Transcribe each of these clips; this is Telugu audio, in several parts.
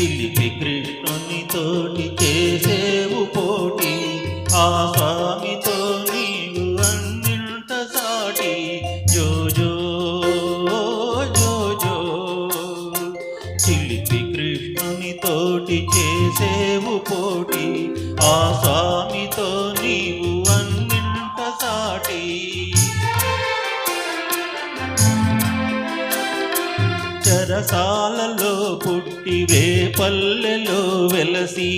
చిలిపి కృష్ణుని తోటి చేసేవు పోటీ. ఆ స్వామితో నీవు అన్నింత సాటి. జోజో జోజో జో జో. చిలిపి కృష్ణుని తోటి చేసేవు పోటీ. ఆ స్వామితో నీవు అన్నింత సాటి. చరసా పుట్టి పల్లెలో వెలసి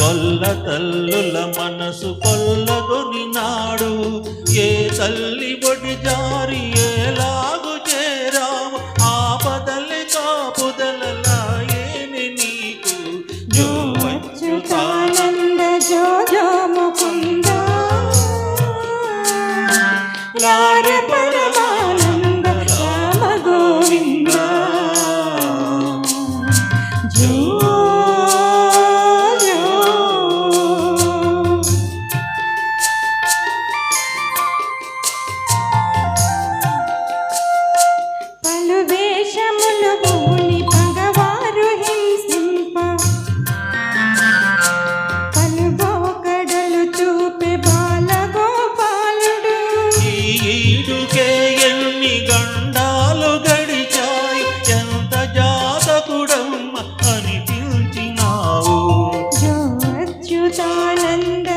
కొల్ల తల్లుల మనసు కొల్లగొని నాడు ఏ తల్లి బొడి జారి ఏలాగు చేరావు? ఆపదలే కాపుదలలాయేమి నీకు? జో అచ్యుతానంద జో జో ముకుంద లార And.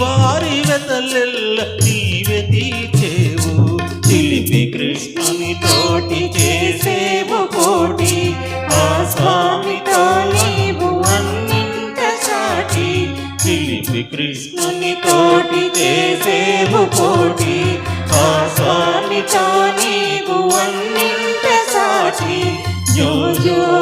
వారి వెదలెల్ల నీవే తీర్చేవు. తెలిపి కృష్ణుని తోటి చేసేవు కోటి ఆ స్వామితో నీవు అన్నింత సాటి. తెలిపి కృష్ణుని తోటి చేసేవు కోటి ఆ స్వామితో నీవు అన్నింత సాటి. జో జో